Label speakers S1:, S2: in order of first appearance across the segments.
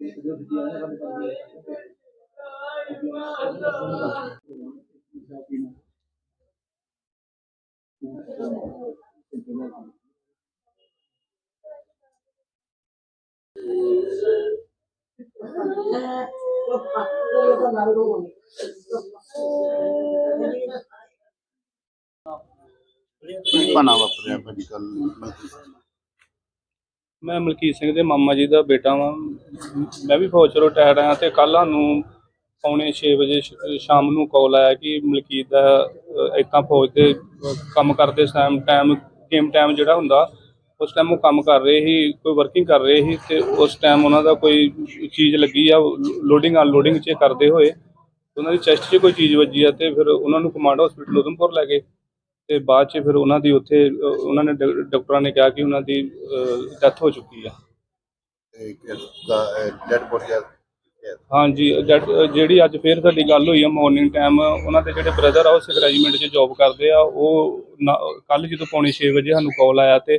S1: ਕੀ ਵਾਪਰਿਆ ਭਾਜੀ ਕੱਲ ਮਲਕੀ
S2: ਮੈਂ ਮਲਕੀਤ ਸਿੰਘ ਦੇ ਮਾਮਾ ਜੀ ਦਾ ਬੇਟਾ ਵਾਂ। ਮੈਂ ਵੀ ਫੌਜ ਚੋਂ ਰਿਟਾਇਰ ਆਇਆ ਤੇ ਕੱਲ ਸਾਨੂੰ ਪੌਣੇ 6 ਵਜੇ ਸ਼- ਸ਼ਾਮ ਨੂੰ ਕਾਲ ਆਇਆ ਕਿ ਮਲਕੀਤ ਦਾ ਇਤਾਂ ਫੌਜ ਤੇ ਕੰਮ ਕਰਦੇ ਟਾਈਮ ਟਾਈਮ ਗੇਮ ਟਾਈਮ ਜਿਹੜਾ ਹੁੰਦਾ, ਉਸ ਟਾਈਮ ਉਹ ਕੰਮ ਕਰ ਰਹੇ ਸੀ, ਕੋਈ ਵਰਕਿੰਗ ਕਰ ਰਹੇ ਸੀ ਤੇ ਉਸ ਟਾਈਮ ਉਹਨਾਂ ਦਾ ਕੋਈ ਚੀਜ਼ ਲੱਗੀ ਆ ਲੋਡਿੰਗ ਅਨਲੋਡਿੰਗ ਚ ਕਰਦੇ ਹੋਏ, ਉਹਨਾਂ ਦੀ ਚੈਸਟ 'ਚ ਕੋਈ ਚੀਜ਼ ਵੱਜੀ ਆ ਤੇ ਫਿਰ ਉਹਨਾਂ ਨੂੰ ਕਮਾਂਡ ਹਸਪੀਟਲ ਉਧਮਪੁਰ ਲੈ ਗਏ। ਤੇ ਬਾਅਦ 'ਚ ਫਿਰ ਉਹਨਾਂ ਦੀ ਉੱਥੇ ਉਹਨਾਂ ਨੇ ਡਾ- ਡਾਕਟਰਾਂ ਨੇ ਕਿਹਾ ਕਿ ਉਹਨਾਂ ਦੀ ਡੈਥ ਹੋ ਚੁੱਕੀ ਆ।
S1: ਡੈਡ ਬੋਡੀ ਆ
S2: ਹਾਂਜੀ ਜਦ- ਜਿਹੜੀ ਅੱਜ ਫੇਰ ਸਾਡੀ ਗੱਲ ਹੋਈ ਆ ਮਾਰਨਿੰਗ ਟਾਈਮ ਉਹਨਾਂ ਦੇ ਜਿਹੜੇ ਬ੍ਰਦਰ ਆ ਉਹ ਸਿੱਖ ਰੈਜੀਮੈਂਟ 'ਚ ਜੌਬ ਕਰਦੇ ਆ ਉਹ ਕੱਲ ਜਦੋਂ ਪੌਣੇ 6 ਵਜੇ ਸਾਨੂੰ ਕਾਲ ਆਇਆ ਤੇ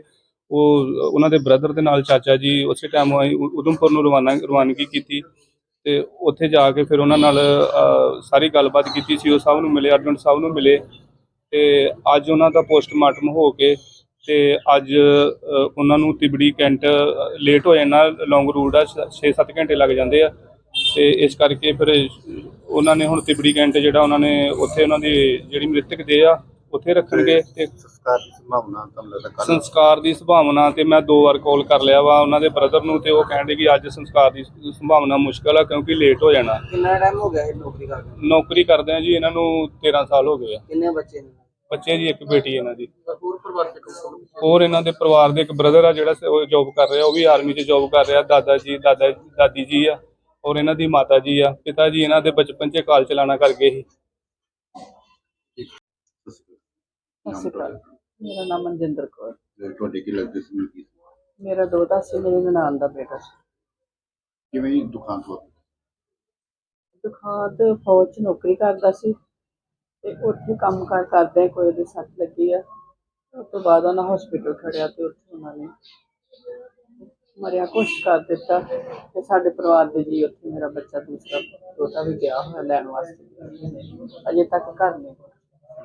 S2: ਉਹ ਉਹਨਾਂ ਦੇ ਬ੍ਰਦਰ ਦੇ ਨਾਲ ਚਾਚਾ ਜੀ ਉਸੇ ਟਾਈਮ ਉਧਮਪੁਰ ਨੂੰ ਰਵਾਨਾ ਰਵਾਨਗੀ ਕੀਤੀ ਤੇ ਉੱਥੇ ਜਾ ਕੇ ਫਿਰ ਉਹਨਾਂ ਨਾਲ ਅ, ਸਾਰੀ ਗੱਲਬਾਤ ਕੀਤੀ ਸੀ ਉਹ ਸਾਹਿਬ ਨੂੰ ਮਿਲੇ ਅਰਜੁਨ ਸਾਹਿਬ ਨੂੰ ਮਿਲੇ। ਤੇ ਅੱਜ ਉਹਨਾਂ ਦਾ ਪੋਸਟਮਾਰਟਮ ਹੋ ਕੇ ਤੇ ਅੱਜ ਉਹਨਾਂ ਨੂੰ ਤਿਬੜੀ ਕੈਂਟ ਲੇਟ ਹੋ ਜਾਣਾ ਲੌਂਗ ਰੂਟ ਆ 6-7 ਘੰਟੇ ਲੱਗ ਜਾਂਦੇ ਆ। ਤੇ ਇਸ ਕਰਕੇ ਫਿਰ, ਉਹਨਾਂ ਨੇ ਹੁਣ ਤਿਬੜੀ ਕੈਂਟ ਜਿਹੜਾ ਉਹਨਾਂ ਨੇ ਉੱਥੇ ਉਹਨਾਂ ਦੀ ਜਿਹੜੀ ਮ੍ਰਿਤਕ ਦੇ ਆ ਉੱਥੇ ਰੱਖਣਗੇ ਤੇ
S1: ਸੰਸਕਾਰ ਦੀ ਸੰਭਾਵਨਾ ਤੁਹਾਨੂੰ ਲੱਗਦਾ ਕੱਲ
S2: ਸੰਸਕਾਰ ਦੀ ਸੰਭਾਵਨਾ ਤੇ ਮੈਂ ਦੋ ਵਾਰ ਕਾਲ ਕਰ ਲਿਆ ਵਾ ਉਹਨਾਂ ਦੇ ਬ੍ਰਦਰ ਨੂੰ ਤੇ ਉਹ ਕਹਿੰਦੇ ਕਿ ਅੱਜ ਸੰਸਕਾਰ ਦੀ ਸੰਭਾਵਨਾ ਮੁਸ਼ਕਲ ਆ ਕਿਉਂਕਿ ਲੇਟ ਹੋ ਜਾਣਾ।
S3: ਕਿੰਨਾ ਟਾਈਮ ਹੋ ਗਿਆ ਇਹ ਨੌਕਰੀ ਕਰਦੇ
S2: ਨੌਕਰੀ ਕਰਦੇ ਆ ਜੀ ਇਹਨਾਂ ਨੂੰ 13 ਸਾਲ ਹੋ ਗਏ ਆ।
S3: ਕਿੰਨੇ ਬੱਚੇ ਨੇ?
S2: ਬੱਚੇ ਜੀ ਇੱਕ ਬੇਟੀ ਇਹਨਾਂ ਦੀ।
S3: ਹੋਰ ਪਰਿਵਾਰ ਦੇ ਕੋਲ
S2: ਹੋਰ ਇਹਨਾਂ ਦੇ ਪਰਿਵਾਰ ਦੇ ਇੱਕ ਬ੍ਰਦਰ ਆ ਜਿਹੜਾ ਸ- ਉਹ ਜੌਬ ਕਰ ਰਿਹਾ ਉਹ ਵੀ ਆਰਮੀ 'ਚ ਜੌਬ ਕਰ ਰਿਹਾ ਦਾਦਾ ਜੀ ਦਾਦਾ ਦਾਦੀ ਜੀ ਆ ਔਰ ਇਹਨਾਂ ਦੀ ਮਾਤਾ ਜੀ ਆ ਪਿਤਾ ਜੀ ਇਹਨਾਂ ਦੇ ਬਚਪਨ 'ਚ ਕਾਲ ਚਲਾਣਾ ਕਰ ਗਏ ਸੀ।
S4: ਸਤਿ ਸ਼੍ਰੀ ਅਕਾਲ ਮੇਰਾ ਨਾਮ ਮਨਜਿੰਦਰ ਕੌਰ।
S1: ਤੇ ਤੁਹਾਡੇ ਕੀ ਲੱਗਦੇ ਸੀ ਮਲਕੀ
S4: ਮੇਰਾ ਦੋਤਾ ਸੀ ਮੇਰੀ ਨਨਾਣ ਦਾ ਬੇਟਾ ਸੀ।
S1: ਕਿਵੇਂ ਹੀ ਦੁਕਾਨ ਤੋਂ
S4: ਦੁਕਾਨ ਤੇ ਫੌਜ 'ਚ ਨੌਕਰੀ ਕਰਦਾ ਸੀ ਤੇ ਉੱਥੇ ਕੰਮ ਕਾਰ ਕਰਦੇ ਕੋਈ ਉਹਦੇ ਸੱਟ ਲੱਗੀ ਆ। ਉਸ ਤੋਂ ਬਾਅਦ ਉਹਨਾਂ ਹਸਪੀਟਲ ਖੜਿਆ ਤੇ ਉੱਥੇ ਉਹਨਾਂ ਨੇ ਮਰਿਆ ਕੋਸ਼ਿਸ਼ ਕਰ ਦਿੱਤਾ ਤੇ ਸਾਡੇ ਪਰਿਵਾਰ ਦੇ ਜੀ ਉੱਥੇ ਮੇਰਾ ਬੱਚਾ ਦੂਸਰਾ ਦੋਤਾ ਵੀ ਗਿਆ ਹੋਇਆ ਲੈਣ ਵਾਸਤੇ। ਅਜੇ ਤੱਕ ਘਰ ਨਹੀਂ।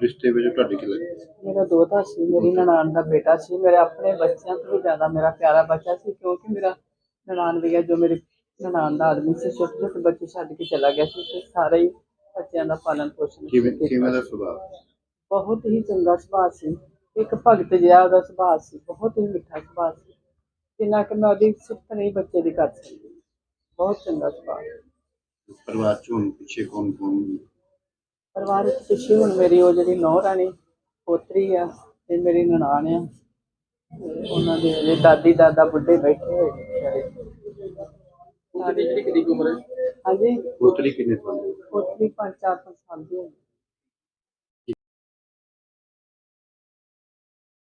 S1: ਰਿਸ਼ਤੇ ਵਿੱਚ ਤੁਹਾਡੇ ਕੀ ਲੱਗਦੇ
S4: ਮੇਰਾ ਦੋਤਾ ਸੀ ਮੇਰੀ ਨਨਾਣ ਦਾ ਬੇਟਾ ਸੀ ਮੇਰੇ ਆਪਣੇ ਬੱਚਿਆਂ ਤੋਂ ਵੀ ਜ਼ਿਆਦਾ ਮੇਰਾ ਪਿਆਰਾ ਬੱਚਾ ਸੀ ਕਿਉਂਕਿ ਮੇਰਾ ਨਨਾਣ ਵੀ ਜੋ ਮੇਰੀ ਨਨਾਣ ਦਾ ਆਦਮੀ ਸੀ ਛੋਟੇ ਛੋਟੇ ਬੱਚੇ ਛੱਡ ਕੇ ਚਲਾ ਗਿਆ ਸੀ ਤੇ ਸਾਰੇ ਹੀ ਬੱਚਿਆਂ ਦਾ ਪਾਲਣ ਪੋਸ਼ਣ
S1: ਕਿਵੇਂ। ਕਿਵੇਂ ਦਾ ਸੁਭਾਅ?
S4: ਬਹੁਤ ਹੀ ਚੰਗਾ ਸੁਭਾਅ ਸੀ। ਇੱਕ ਭਗਤ ਜਿਹਾ ਉਹਦਾ ਸੁਭਾਅ ਸੀ ਬਹੁਤ ਹੀ ਮਿੱਠਾ ਸੁਭਾਅ ਸੀ। ਜਿੰਨਾ ਕਿ ਮੈਂ ਉਹਦੀ ਸਿਫਤ ਨਹੀਂ ਬੱਚੇ ਦੀ ਕਰ ਸਕਦੀ ਬਹੁਤ ਚੰਗਾ ਸੁਭਾਅ।
S1: ਪਰਿਵਾਰ ਚ ਪਿੱਛੇ ਕੌਣ ਕੌਣ
S4: ਪਰਿਵਾਰ ਵਿੱਚ ਪਿੱਛੇ ਹੁਣ ਮੇਰੀ ਉਹ ਜਿਹੜੀ ਨੌਂ ਰਾਣੀ ਪੋਤਰੀ ਆ ਤੇ ਮੇਰੀ ਨਨਾਣ ਆ। ਉਹਨਾਂ ਦੇ ਜਿਹੜੇ ਦਾਦੀ ਦਾਦਾ ਬੁੱਢੇ ਬੈਠੇ ਹੋਏ ਨੇ ਵਿਚਾਰੇ
S3: ਉਹਦੀ ਕਿੰਨੀ ਕਿੰਨੀ ਕੁ ਉਮਰ ਹੈ?
S4: ਹਾਂਜੀ।
S1: ਪੋਤਰੀ ਕਿੰਨੇ ਸਾਲ ਦੀ?
S4: ਪੋਤਰੀ ਪੰਜ ਚਾਰ ਪੰਜ ਸਾਲ ਦੀ ਹੋਈ